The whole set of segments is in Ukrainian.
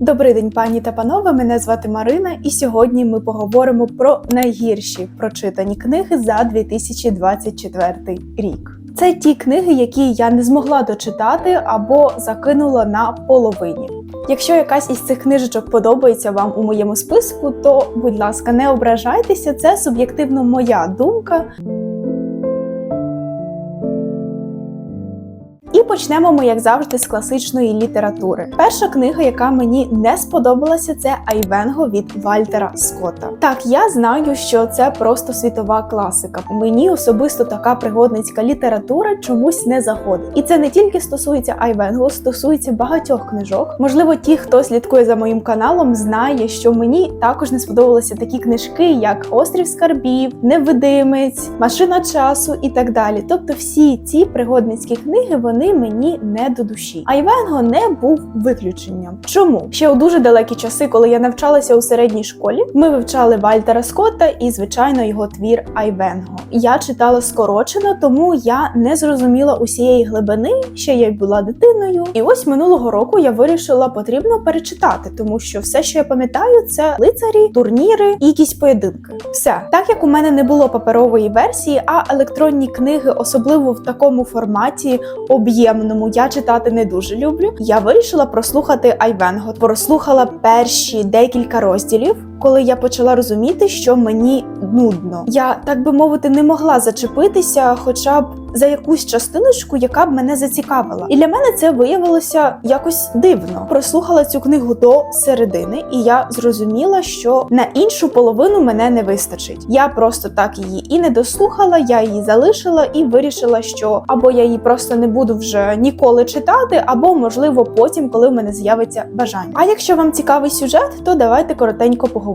Добрий день, пані та панове. Мене звати Марина, і сьогодні ми поговоримо про найгірші прочитані книги за 2024 рік. Це ті книги, які я не змогла дочитати або закинула на половині. Якщо якась із цих книжечок подобається вам у моєму списку, то будь ласка, не ображайтеся, це суб'єктивно моя думка. І почнемо ми, як завжди, з класичної літератури. Перша книга, яка мені не сподобалася, це Айвенго від Вальтера Скотта. Так, я знаю, що це просто світова класика. Мені особисто така пригодницька література чомусь не заходить. І це не тільки стосується Айвенго, стосується багатьох книжок. Можливо, ті, хто слідкує за моїм каналом, знає, що мені також не сподобалися такі книжки, як Острів Скарбів, Невидимець, Машина часу і так далі. Тобто, всі ці пригодницькі книги вони мені не до душі. Айвенго не був виключенням. Чому? Ще у дуже далекі часи, коли я навчалася у середній школі, ми вивчали Вальтера Скотта і, звичайно, його твір Айвенго. Я читала скорочено, тому я не зрозуміла усієї глибини, ще я й була дитиною. І ось минулого року я вирішила потрібно перечитати, тому що все, що я пам'ятаю, це лицарі, турніри і якісь поєдинки. Все так як у мене не було паперової версії, а електронні книги, особливо в такому форматі об'ємному, я читати не дуже люблю. Я вирішила прослухати Айвенго. Прослухала перші декілька розділів. Коли я почала розуміти, що мені нудно, я так би мовити не могла зачепитися, хоча б за якусь частиночку, яка б мене зацікавила. І для мене це виявилося якось дивно. Прослухала цю книгу до середини, і я зрозуміла, що на іншу половину мене не вистачить. Я просто так її і не дослухала, я її залишила і вирішила, що або я її просто не буду вже ніколи читати, або можливо потім, коли в мене з'явиться бажання. А якщо вам цікавий сюжет, то давайте коротенько поговоримо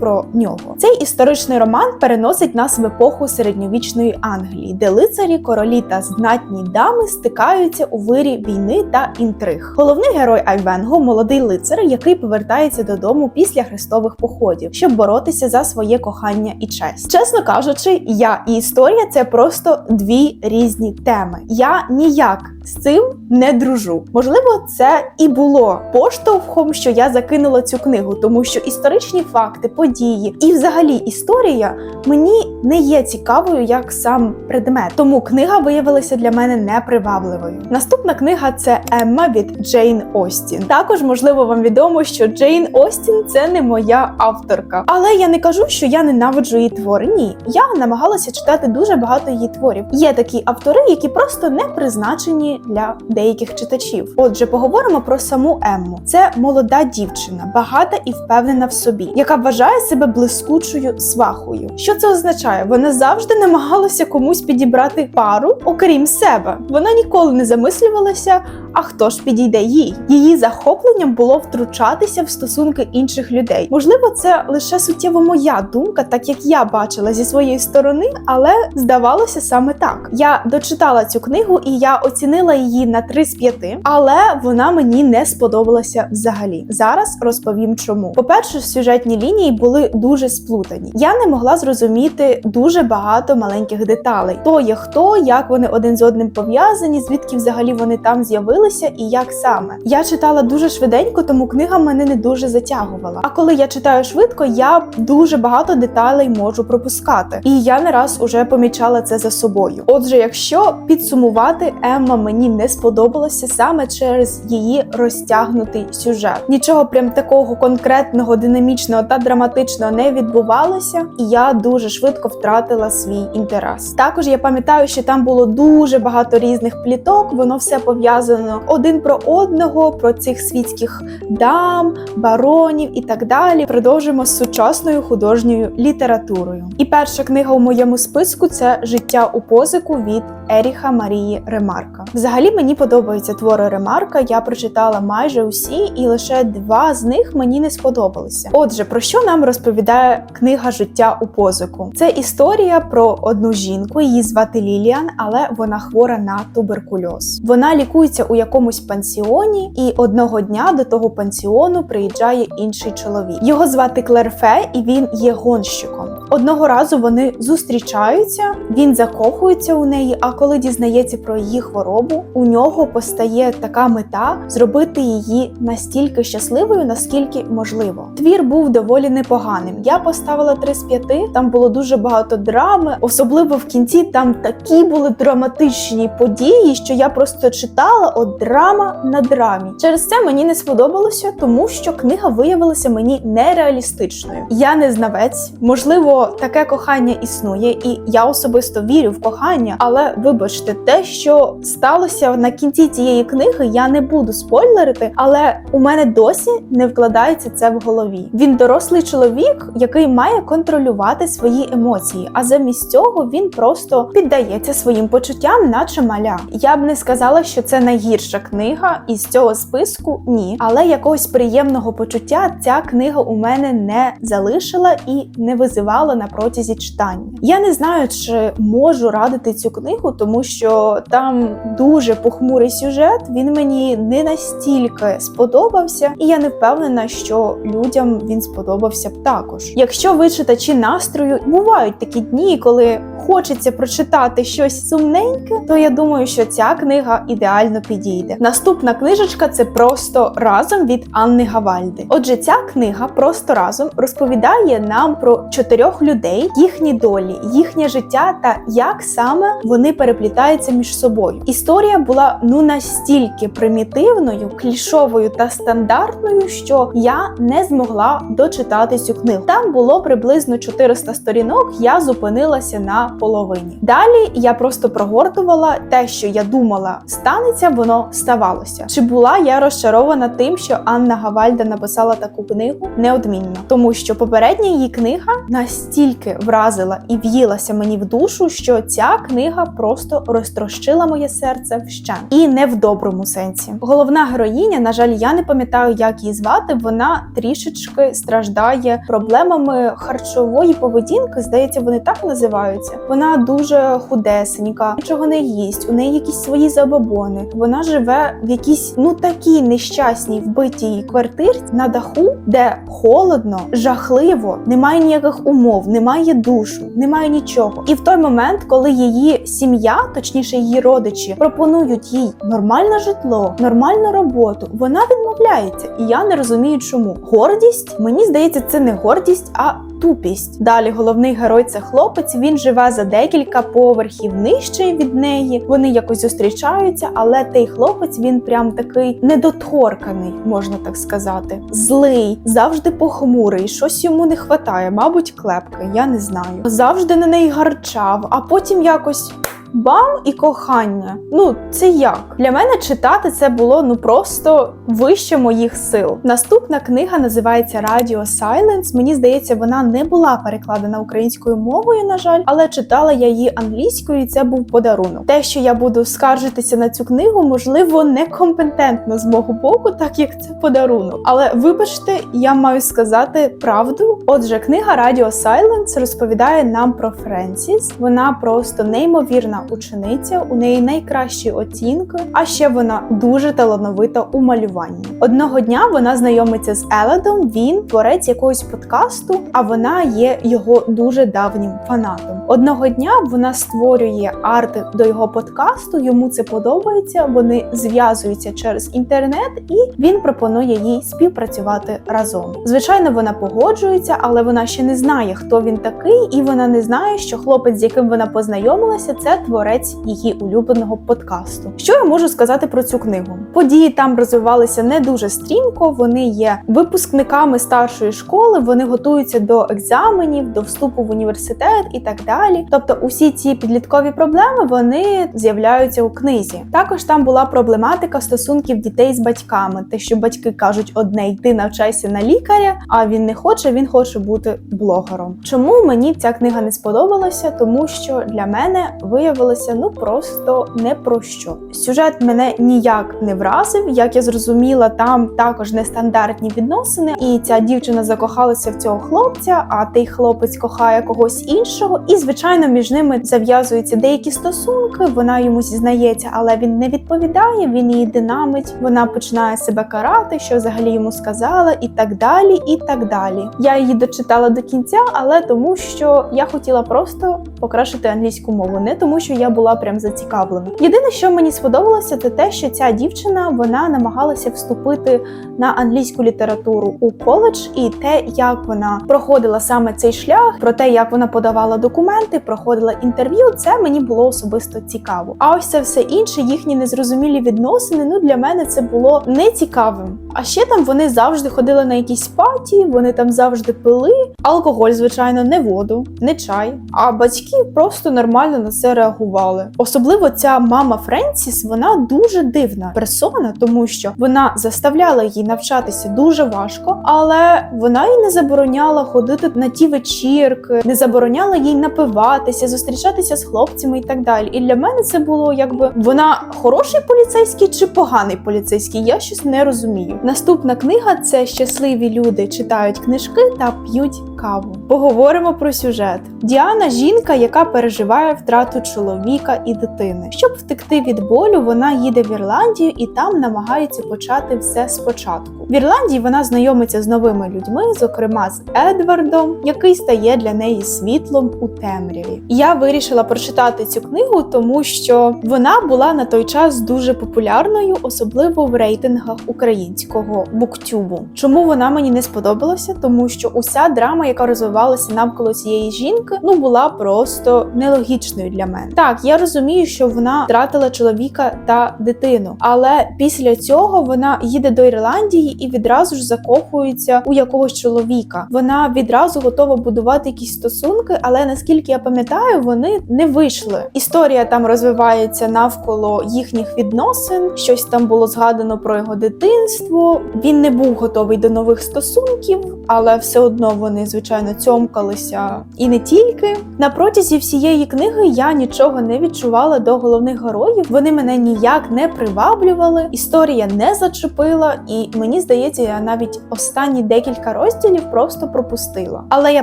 про нього. Цей історичний роман переносить нас в епоху середньовічної Англії, де лицарі, королі та знатні дами стикаються у вирі війни та інтриг. Головний герой Айвенго молодий лицар, який повертається додому після хрестових походів, щоб боротися за своє кохання і честь. Чесно кажучи, я і історія це просто дві різні теми. Я ніяк з цим не дружу. Можливо, це і було поштовхом, що я закинула цю книгу, тому що історичні факти, події і, взагалі, історія мені не є цікавою як сам предмет. Тому книга виявилася для мене непривабливою. Наступна книга це Емма від Джейн Остін. Також можливо вам відомо, що Джейн Остін це не моя авторка. Але я не кажу, що я ненавиджу її твори. Ні, я намагалася читати дуже багато її творів. Є такі автори, які просто не призначені для деяких читачів. Отже, поговоримо про саму Емму. Це молода дівчина, багата і впевнена в собі, яка вважає себе блискучою свахою. Що це означає? Вона завжди намагалася комусь підібрати пару, окрім себе. Вона ніколи не замислювалася, а хто ж підійде їй. Її захопленням було втручатися в стосунки інших людей. Можливо, це лише суттєво моя думка, так як я бачила зі своєї сторони, але здавалося саме так. Я дочитала цю книгу і я оцінила її на 3 з 5, але вона мені не сподобалася взагалі. Зараз розповім чому. По-перше, сюжетні лінії були дуже сплутані. Я не могла зрозуміти дуже багато маленьких деталей: хто є хто, як вони один з одним пов'язані, звідки взагалі вони там з'явилися і як саме. Я читала дуже швиденько, тому книга мене не дуже затягувала. А коли я читаю швидко, я дуже багато деталей можу пропускати. І я не раз уже помічала це за собою. Отже, якщо підсумувати, Емма мені не сподобалася саме через її розтягнутий сюжет. Нічого прям такого конкретного, динамічного та драматичного не відбувалося, і я дуже швидко втратила свій інтерес. Також я пам'ятаю, що там було дуже багато різних пліток, воно все пов'язано один про одного, про цих світських дам, баронів і так далі. Продовжуємо з сучасною художньою літературою. І перша книга у моєму списку це Життя у позику від Еріха Марії Ремарка. Взагалі мені подобаються твори Ремарка. Я прочитала майже усі, і лише два з них мені не сподобалися. Отже, про що нам розповідає книга Життя у позику? Це історія про одну жінку, її звати Ліліан, але вона хвора на туберкульоз. Вона лікується у якомусь пансіоні, і одного дня до того пансіону приїжджає інший чоловік. Його звати Клерфе, і він є гонщиком. Одного разу вони зустрічаються, він закохується у неї. А коли дізнається про її хворобу, у нього постає така мета зробити її настільки щасливою, наскільки можливо. Твір був доволі непоганим. Я поставила 3 з 5, Там було дуже багато драми, особливо в кінці. Там такі були драматичні події, що я просто читала от драма на драмі. Через це мені не сподобалося, тому що книга виявилася мені нереалістичною. Я не знавець, можливо, таке кохання існує, і я особисто вірю в кохання. Але вибачте, те, що сталося на кінці цієї книги, я не буду спойлерити, але у мене досі не вкладається це в голові. Він дорослий чоловік, який має контролювати свої емоції, а замість цього він просто піддається своїм почуттям, наче маля. Я б не сказала, що це найгірша книга із цього списку, ні. Але якогось приємного почуття ця книга у мене не залишила і не визивала на протязі читання. Я не знаю, чи можу радити цю книгу, тому що там дуже похмурий сюжет. Він мені не настільки сподобався, і я не впевнена, що людям він сподобався б також. Якщо ви читачі настрою, бувають такі дні, коли хочеться прочитати щось сумненьке, то я думаю, що ця книга ідеально підійде. Наступна книжечка це просто разом від Анни Гавальди. Отже, ця книга просто разом розповідає нам про чотирьох людей, їхні долі, їхнє життя та як саме вони переплітаються між собою. Історія була ну настільки примітивною, клішовою та стандартною, що я не змогла дочитати цю книгу. Там було приблизно 400 сторінок. Я зупинилася на половині. Далі я просто прогортувала те, що я думала станеться, воно ставалося. Чи була я розчарована тим, що Анна Гавальда написала таку книгу? Неодмінно, тому що попередня її книга настільки вразила і в'їлася мені в душу, що ця книга просто розтрощила моє серце вщент. і не в доброму сенсі. Головна героїня, на жаль, я не пам'ятаю, як її звати. Вона трішечки страждає проблемами харчової поведінки. Здається, вони так називаються. Вона дуже худесенька, нічого не їсть. У неї якісь свої забобони. Вона живе в якійсь ну такій нещасній вбитій квартирі на даху, де холодно, жахливо, немає ніяких умов, немає душу, немає нічого. І в той момент, коли її сім'я, точніше її родичі, пропонують їй нормальне житло, нормальну роботу, вона відмовляється. І я не розумію, чому гордість мені здається, це не гордість, а тупість. Далі головний герой це хлопець. Він живе за декілька поверхів нижче від неї. Вони якось зустрічаються, але той хлопець він прям такий недоторканий, можна так сказати. Злий, завжди похмурий. Щось йому не хватає, мабуть, клепки. Я не знаю. Завжди на неї гарчав, а потім якось. Бам і кохання. Ну, це як? Для мене читати це було ну просто вище моїх сил. Наступна книга називається Radio Silence. Мені здається, вона не була перекладена українською мовою, на жаль, але читала я її англійською, і це був подарунок. Те, що я буду скаржитися на цю книгу, можливо, некомпетентно з мого боку, так як це подарунок. Але вибачте, я маю сказати правду. Отже, книга Radio Silence розповідає нам про Френсіс. Вона просто неймовірна учениця, у неї найкращі оцінки, а ще вона дуже талановита у малюванні. Одного дня вона знайомиться з Еледом. Він творець якогось подкасту, а вона є його дуже давнім фанатом. Одного дня вона створює арти до його подкасту. Йому це подобається. Вони зв'язуються через інтернет, і він пропонує їй співпрацювати разом. Звичайно, вона погоджується, але вона ще не знає, хто він такий, і вона не знає, що хлопець, з яким вона познайомилася, це творець її улюбленого подкасту. Що я можу сказати про цю книгу? Події там розвивалися не дуже стрімко. Вони є випускниками старшої школи, вони готуються до екзаменів, до вступу в університет і так далі. Тобто, усі ці підліткові проблеми вони з'являються у книзі. Також там була проблематика стосунків дітей з батьками, те, що батьки кажуть одне йти навчайся на лікаря, а він не хоче, він хоче бути блогером. Чому мені ця книга не сподобалася? Тому що для мене виявилося ну просто не про що. Сюжет мене ніяк не вразив. Як я зрозуміла, там також нестандартні відносини, і ця дівчина закохалася в цього хлопця, а той хлопець кохає когось іншого. І звичайно, між ними зав'язуються деякі стосунки. Вона йому зізнається, але він не відповідає. Він її динамить. Вона починає себе карати, що взагалі йому сказала, і так далі. І так далі. Я її дочитала до кінця, але тому, що я хотіла просто покращити англійську мову, не тому, що я була прям зацікавлена. Єдине, що мені сподобалося, це те, що ця дівчина вона намагалася вступити на англійську літературу у коледж, і те, як вона проходила саме цей шлях, про те, як вона подавала документи, проходила інтерв'ю, це мені було особисто цікаво. А ось це все інше, їхні незрозумілі відносини. Ну для мене це було не цікавим. А ще там вони завжди ходили на якісь паті, вони там завжди пили. Алкоголь, звичайно, не воду, не чай. А батьки просто нормально на це реагували. Особливо ця мама Френсіс, вона дуже дивна персона, тому що вона заставляла її навчатися дуже важко, але вона їй не забороняла ходити на ті вечірки, не забороняла їй напиватися, зустрічатися з хлопцями і так далі. І для мене це було якби вона хороший поліцейський чи поганий поліцейський. Я щось не розумію. Наступна книга це щасливі люди читають книжки та п'ють каву. Поговоримо про сюжет. Діана жінка, яка переживає втрату чоловіка і дитини. Щоб втекти від болю, вона їде в Ірландію і там намагається почати все спочатку. В Ірландії вона знайомиться з новими людьми, зокрема з Едвардом, який стає для неї світлом у темряві. Я вирішила прочитати цю книгу, тому що вона була на той час дуже популярною, особливо в рейтингах українського буктюбу. Чому вона мені не сподобалася? Тому що уся драма, яка розвивалася навколо цієї жінки, ну була просто нелогічною для мене. Так, я розумію, що вона втратила чоловіка та дитину, але після цього вона їде до Ірландії і відразу ж закохується у якогось чоловіка. Вона відразу готова будувати якісь стосунки, але наскільки я пам'ятаю, вони не вийшли. Історія там розвивається навколо їхніх відносин. Щось там було згадано про його дитинство. Він не був готовий до нових стосунків, але все одно вони звичайно цьомкалися і не тільки. На протязі всієї книги я нічого не відчувала до головних героїв. Вони мене ніяк не приваблювали. Історія не зачепила, і мені здається, я навіть останні декілька розділів просто пропустила. Але я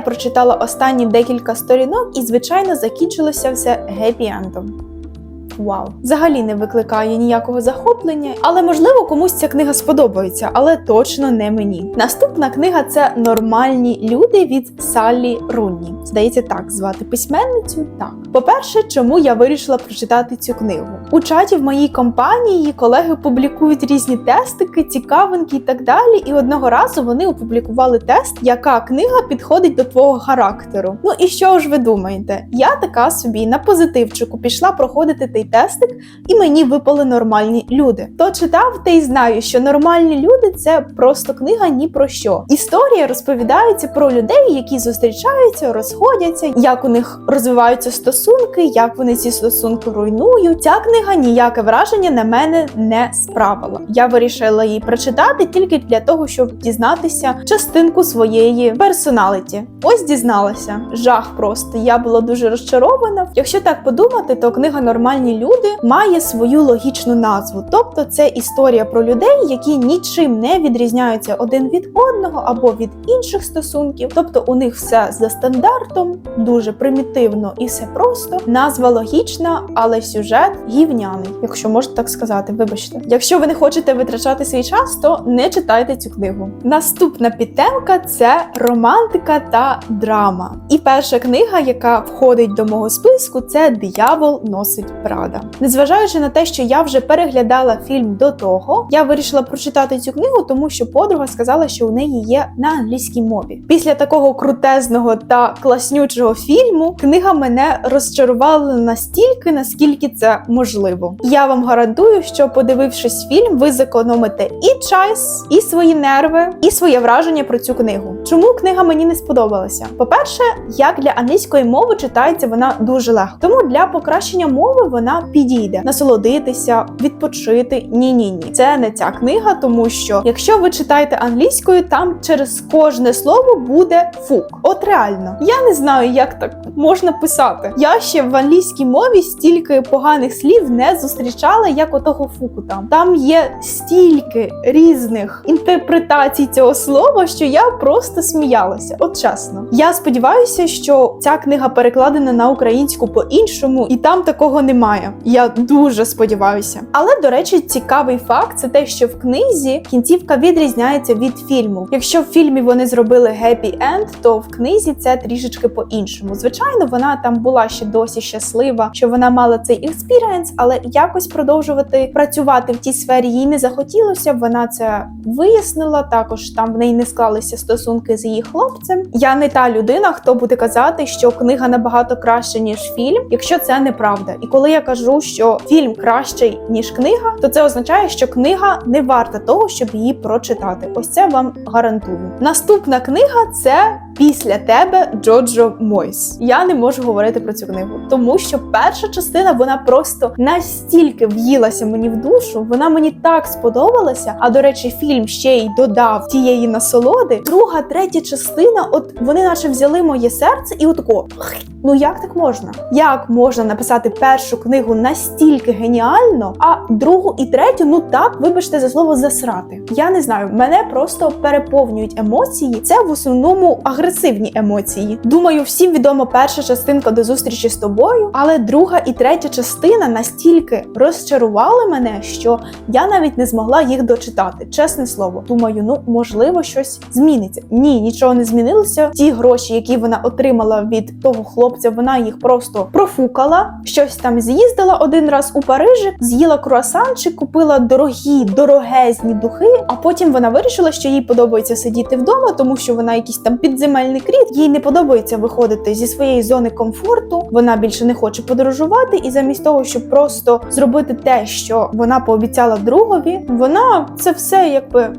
прочитала останні декілька сторінок, і звичайно закінчилося все гепі-ендом. Вау, взагалі не викликає ніякого захоплення, але можливо комусь ця книга сподобається, але точно не мені. Наступна книга це Нормальні люди від Саллі Рунні. Здається, так звати письменницю. Так, по-перше, чому я вирішила прочитати цю книгу? У чаті в моїй компанії колеги публікують різні тестики, цікавинки і так далі. І одного разу вони опублікували тест, яка книга підходить до твого характеру. Ну і що ж ви думаєте? Я така собі на позитивчику пішла проходити той тестик, і мені випали нормальні люди. Хто читав, той знає, що нормальні люди це просто книга ні про що. Історія розповідається про людей, які зустрічаються, розходяться, як у них розвиваються стосунки, як вони ці стосунки руйнують. Ця книга ніяке враження на мене не справила. Я вирішила її прочитати тільки для того, щоб дізнатися частинку своєї персоналіті. Ось дізналася. Жах просто. Я була дуже розчарована. Якщо так подумати, то книга Нормальні люди має свою логічну назву. Тобто це історія про людей, які нічим не відрізняються один від одного або від інших стосунків. Тобто у них все за стандартом, дуже примітивно і все просто. Назва логічна, але сюжет гівняний, якщо можна так сказати. Вибачте, якщо ви не хочете витрачати свій час, то не читайте цю книгу. Наступна підтемка це романтика та драма. І перша книга, яка входить до мого списку, це Диявол носить Прада. Незважаючи на те, що я вже переглядала фільм до того, я вирішила прочитати цю книгу, тому що подруга сказала, що у неї є на англійській мові. Після такого крутезного та класнючого фільму книга мене розчарувала настільки, наскільки це можливо. Я вам гарантую, що подивившись фільм, ви зекономите і час, і свої нерви, і своє враження про цю книгу. Чому книга мені не сподобалася? По-перше, як для англійської мови читається вона дуже легко. Тому для покращення мови вона підійде насолодитися, відпочити. Ні, ні, ні. Це не ця книга, тому що якщо ви читаєте англійською, там через кожне слово буде фук. От реально, я не знаю, як так можна писати. Я ще в англійській мові стільки поганих слів не зустрічала, як отого фуку там. Там є стільки різних інтерпретацій цього слова, що я просто сміялася. От чесно. Я сподіваюся, що ця книга перекладена на українську по-іншому, і там такого немає. Я дуже сподіваюся. Але до речі, цікавий факт це те, що в книзі кінцівка відрізняється від фільму. Якщо в фільмі вони зробили happy end, то в книзі це трішечки по-іншому. Звичайно, вона там була ще досі щаслива, що вона мала цей експіріенс, але якось продовжувати працювати в тій сфері їй не захотілося. Вона це вияснила. Також там в неї не склалися стосунки з її хлопцем. Я не та людина, хто буде казати, що книга набагато краще ніж фільм, якщо це неправда. І коли я кажу, що фільм кращий ніж книга, то це означає, що книга не варта того, щоб її прочитати. Ось це вам гарантую. Наступна книга це після тебе Джоджо Мойс. Я не можу говорити про цю книгу, тому що перша частина вона просто настільки в'їлася мені в душу, вона мені так сподобалася. А до речі, фільм ще й додав тієї насолоди. Друга, третя частина, от вони наче взяли моє серце і отако. Ну як так можна? Як можна написати першу книгу настільки геніально, а другу і третю, ну так, вибачте за слово засрати. Я не знаю, мене просто переповнюють емоції. Це в основному агресивні емоції. Думаю, всім відома перша частинка до зустрічі з тобою, але друга і третя частина настільки розчарували мене, що я навіть не змогла їх дочитати. Чесне слово. Думаю, ну можливо, щось зміниться. Ні, нічого не змінилося. Ті гроші, які вона отримала від того хлопця, вона їх просто профукала. Щось там з'їздила один раз у Парижі, з'їла круасанчик, купила дорогі, дорогезні духи. А потім вона вирішила, що їй подобається сидіти вдома, тому що вона якийсь там підземельний кріт. Їй не подобається виходити зі своєї зони комфорту. Вона більше не хоче подорожувати, і замість того, щоб просто зробити те, що вона пообіцяла другові, вона це все якби.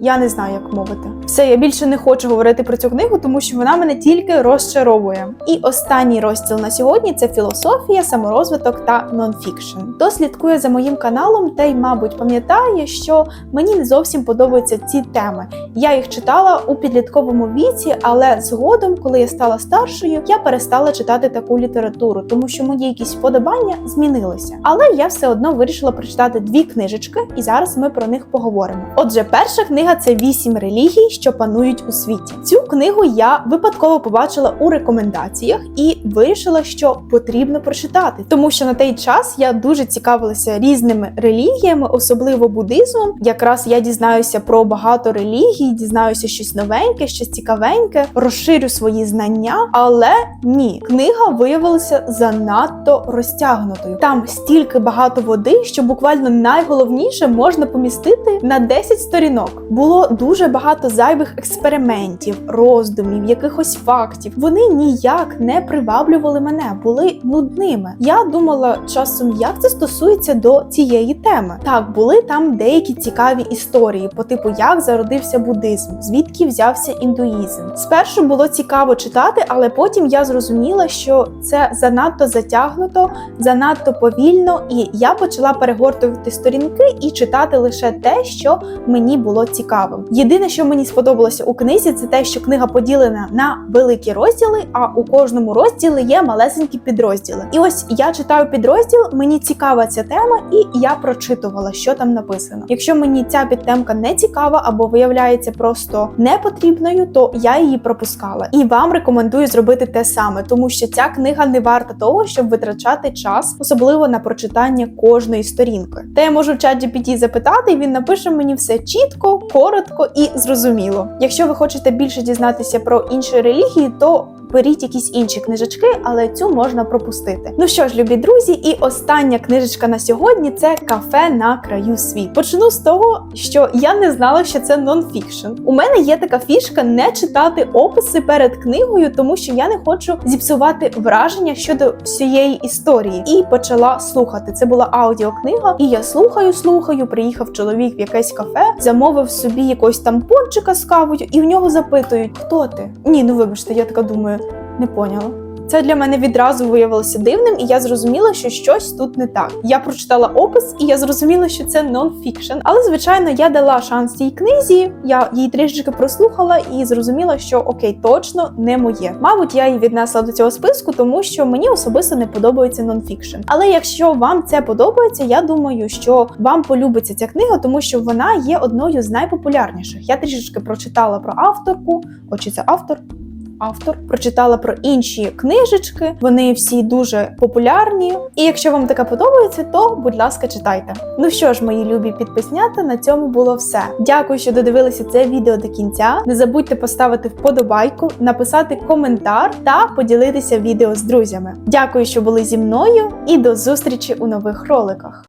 Я не знаю, як мовити. Все, я більше не хочу говорити про цю книгу, тому що вона мене тільки розчаровує. І останній розділ на сьогодні це філософія, саморозвиток та нонфікшн. Хто слідкує за моїм каналом, той, мабуть, пам'ятає, що мені не зовсім подобаються ці теми. Я їх читала у підлітковому віці, але згодом, коли я стала старшою, я перестала читати таку літературу, тому що мої якісь вподобання змінилися. Але я все одно вирішила прочитати дві книжечки, і зараз ми про них поговоримо. Отже, перша книга це вісім релігій, що панують у світі. Цю книгу я випадково побачила у рекомендаціях і вирішила, що потрібно прочитати, тому що на той час я дуже цікавилася різними релігіями, особливо буддизмом. Якраз я дізнаюся про багато релігій, дізнаюся щось новеньке, щось цікавеньке, розширю свої знання. Але ні, книга виявилася занадто розтягнутою. Там стільки багато води, що буквально найголовніше можна помістити на 10 сторінок. Було дуже багато зайвих експериментів, роздумів, якихось фактів. Вони ніяк не приваблювали мене, були нудними. Я думала часом, як це стосується до цієї теми. Так, були там деякі цікаві історії, по типу як зародився буддизм, звідки взявся індуїзм. Спершу було цікаво читати, але потім я зрозуміла, що це занадто затягнуто, занадто повільно, і я почала перегортувати сторінки і читати лише те, що мені було цікавим. Єдине, що мені сподобалося у книзі, це те, що книга поділена на великі розділи, а у кожному розділі є малесенькі підрозділи. І ось я читаю підрозділ, мені цікава ця тема, і я прочитувала, що там написано. Якщо мені ця підтемка не цікава або виявляється просто непотрібною, то я її пропускала. І вам рекомендую зробити те саме, тому що ця книга не варта того, щоб витрачати час, особливо на прочитання кожної сторінки. Та я можу в чат GPT запитати, і він напише мені все чітко, коротко і зрозуміло. Якщо ви хочете більше дізнатися про інші релігії, то беріть якісь інші книжечки, але цю можна пропустити. Ну що ж, любі друзі, і остання книжечка на сьогодні це кафе на краю світу. Почну з того, що я не знала, що це нонфікшн. У мене є така фішка не читати описи перед книгою, тому що я не хочу зіпсувати враження щодо всієї історії. І почала слухати. Це була аудіокнига, і я слухаю, слухаю. Приїхав чоловік в якесь кафе, замовив собі якогось там пончика з кавою, і в нього запитують, хто ти? Ні, ну вибачте, я така думаю. Не поняла. Це для мене відразу виявилося дивним, і я зрозуміла, що щось тут не так. Я прочитала опис, і я зрозуміла, що це нон-фікшн. Але звичайно, я дала шанс цій книзі. Я її трішечки прослухала і зрозуміла, що окей, точно не моє. Мабуть, я її віднесла до цього списку, тому що мені особисто не подобається нон-фікшн. Але якщо вам це подобається, я думаю, що вам полюбиться ця книга, тому що вона є одною з найпопулярніших. Я трішечки прочитала про авторку. Очі це автор. Автор прочитала про інші книжечки. Вони всі дуже популярні. І якщо вам таке подобається, то будь ласка, читайте. Ну що ж, мої любі підписнята, на цьому було все. Дякую, що додивилися це відео до кінця. Не забудьте поставити вподобайку, написати коментар та поділитися відео з друзями. Дякую, що були зі мною, і до зустрічі у нових роликах.